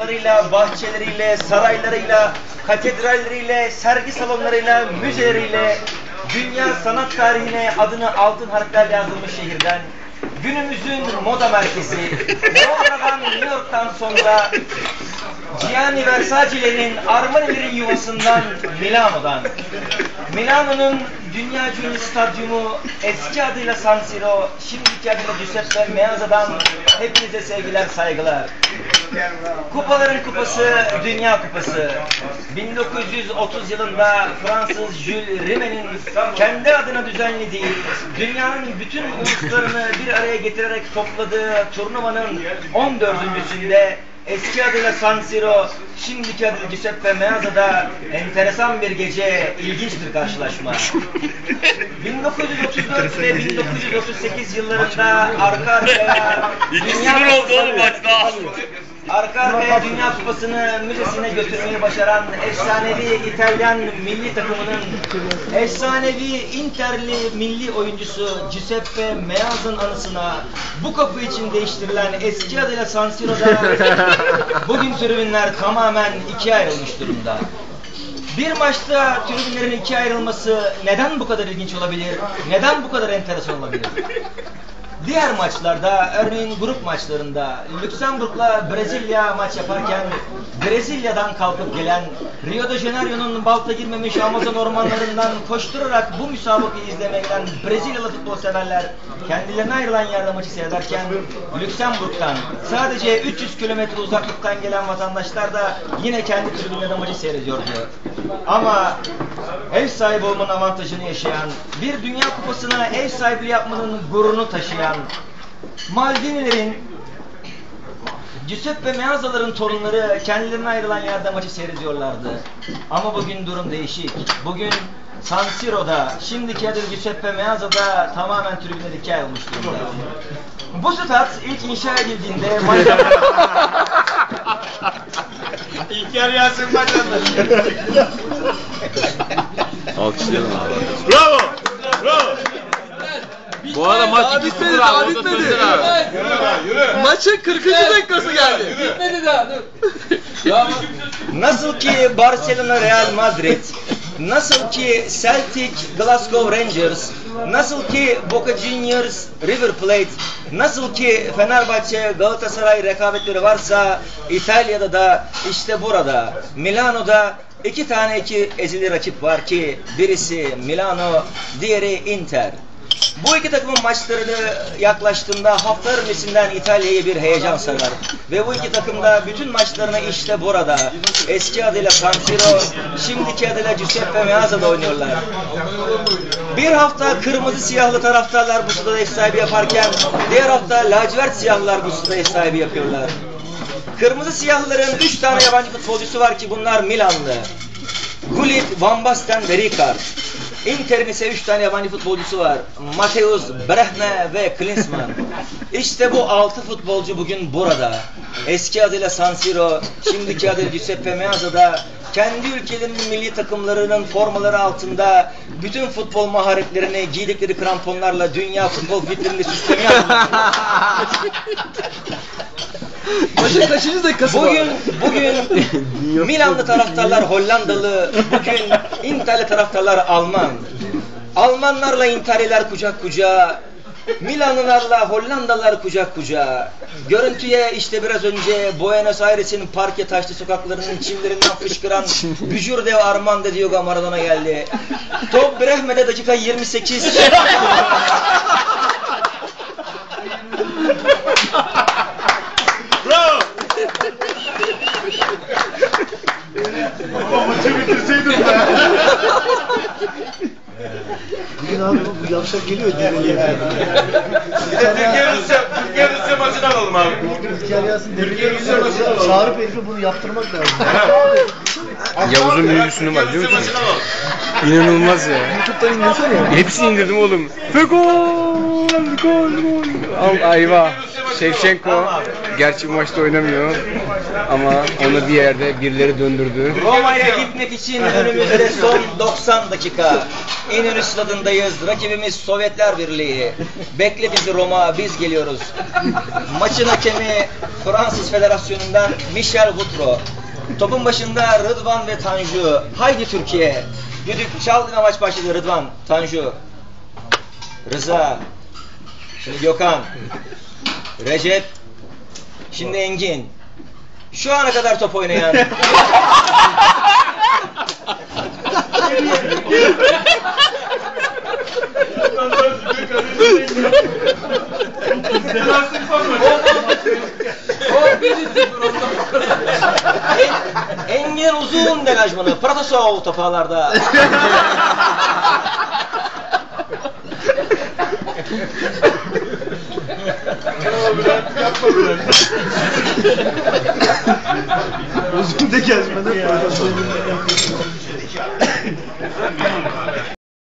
parklarıyla, bahçeleriyle, saraylarıyla, katedralleriyle, sergi salonlarıyla, müzeleriyle, dünya sanat tarihine adını altın harflerle yazılmış şehirden, günümüzün moda merkezi, Londra'dan New York'tan sonra Gianni Versace'lerin Armani'lerin yuvasından Milano'dan, Milano'nun dünya ünlü stadyumu eski adıyla San Siro, şimdiki adıyla Giuseppe Meazza'dan hepinize sevgiler, saygılar. Kupaların kupası Dünya Kupası. 1930 yılında Fransız Jules Rimet'in kendi adına düzenlediği, dünyanın bütün uluslarını bir araya getirerek topladığı turnuvanın 14.sünde eski adıyla San Siro, şimdiki adıyla Giuseppe Meazza'da enteresan bir gece, ilginç bir karşılaşma. 1934 ve 1938 yıllarında arka arkaya İki sınır oldu oğlum maçta. Arka arkaya Dünya Kupası'nı müzesine götürmeyi başaran efsanevi İtalyan milli takımının efsanevi Interli milli oyuncusu Giuseppe Meazza'nın anısına bu kapı için değiştirilen eski adıyla San Siro'da bugün tribünler tamamen ikiye ayrılmış durumda. Bir maçta tribünlerin ikiye ayrılması neden bu kadar ilginç olabilir? Neden bu kadar enteresan olabilir? Diğer maçlarda, örneğin grup maçlarında Lüksemburg'la Brezilya maç yaparken Brezilya'dan kalkıp gelen Rio de Janeiro'nun balta girmemiş Amazon ormanlarından koşturarak bu müsabakayı izlemeye gelen Brezilyalı futbol severler kendilerine ayrılan yerde maçı seyrederken Lüksemburg'dan sadece 300 kilometre uzaklıktan gelen vatandaşlar da yine kendi tribünlerinde maçı seyrediyordu. Ama ev sahibi olmanın avantajını yaşayan, bir dünya kupasına ev sahipliği yapmanın gururunu taşıyan, Maldinilerin, Giuseppe Meazza'ların torunları kendilerine ayrılan yerde maçı seyrediyorlardı. Ama bugün durum değişik. Bugün San Siro'da, şimdiki adı Giuseppe Meazza'da tamamen tribünler ikiye ayrılmış durumda. Bu stat ilk inşa edildiğinde maçta... İlker Yasin başladı. Alkışlayalım abi. Bravo. Bravo. Bu arada maç Daha 2-0 bitmedi, abi. daha bitmedi. Yürü yürü. Maçın 40. dakikası geldi. Bitmedi daha dur. Nasıl ki Barcelona Real Madrid, nasıl ki Celtic Glasgow Rangers, nasıl ki Boca Juniors River Plate, nasıl ki Fenerbahçe Galatasaray rekabetleri varsa İtalya'da da işte burada Milano'da iki tane iki ezili rakip var ki birisi Milano, diğeri Inter. Bu iki takımın maçlarını yaklaştığında haftalar öncesinden İtalya'yı bir heyecan sarar. Ve bu iki takım da bütün maçlarını işte burada. Eski adıyla San Siro, şimdiki adıyla Giuseppe Meazza'da oynuyorlar. Bir hafta kırmızı siyahlı taraftarlar bu sırada ev sahibi yaparken, diğer hafta lacivert siyahlılar bu sırada ev sahibi yapıyorlar. Kırmızı siyahlıların üç tane yabancı futbolcusu var ki bunlar Milanlı. Gullit, Van Basten ve Ricard. Inter'in ise 3 tane yabancı futbolcusu var. Mateus, Brehme ve Klinsmann. İşte bu 6 futbolcu bugün burada. Eski adıyla San Siro, şimdiki adıyla Giuseppe Meazza'da kendi ülkelerinin milli takımlarının formaları altında bütün futbol maharetlerini giydikleri kramponlarla dünya futbol vitrinini süslemeye Maçın kaçıncı dakikası bu Bugün, bugün Milanlı taraftarlar Hollandalı, bugün Interli taraftarlar Alman. Almanlarla Interliler kucak kucağa, Milanlılarla Hollandalılar kucak kucağa. Görüntüye işte biraz önce Buenos Aires'in parke taşlı sokaklarının çimlerinden fışkıran bücür dev Armando Diego Maradona geldi. Top Brehme'de dakika 28. Bravo. Baba maçı bitirseydin be. Bugün yavşak geliyor develiye. Türkiye Rusya, Türkiye Rusya maçını alalım abi. İlker Yasin Türkiye Rusya maçını alalım. çağırıp herife bunu yaptırmak lazım. Yavuz'un büyüsünü var biliyor Rusya musun? İnanılmaz ya. YouTube'dan indirsene. Hepsini indirdim oğlum. Ve gol! Gol! Gol! Ayva. Şevşenko. Gerçi maçta oynamıyor ama onu bir yerde birileri döndürdü. Roma'ya gitmek için önümüzde son 90 dakika. İnönü stadındayız. Rakibimiz Sovyetler Birliği. Bekle bizi Roma, biz geliyoruz. Maçın hakemi Fransız Federasyonu'ndan Michel Boutro. Topun başında Rıdvan ve Tanju. Haydi Türkiye. Düdük çaldı ve maç başladı Rıdvan, Tanju. Rıza. Şimdi Gökhan. Recep. Şimdi Engin. Şu ana kadar top oynayan. Engin uzun degajmanı. Pratasov topalarda. Uzun de gezmeden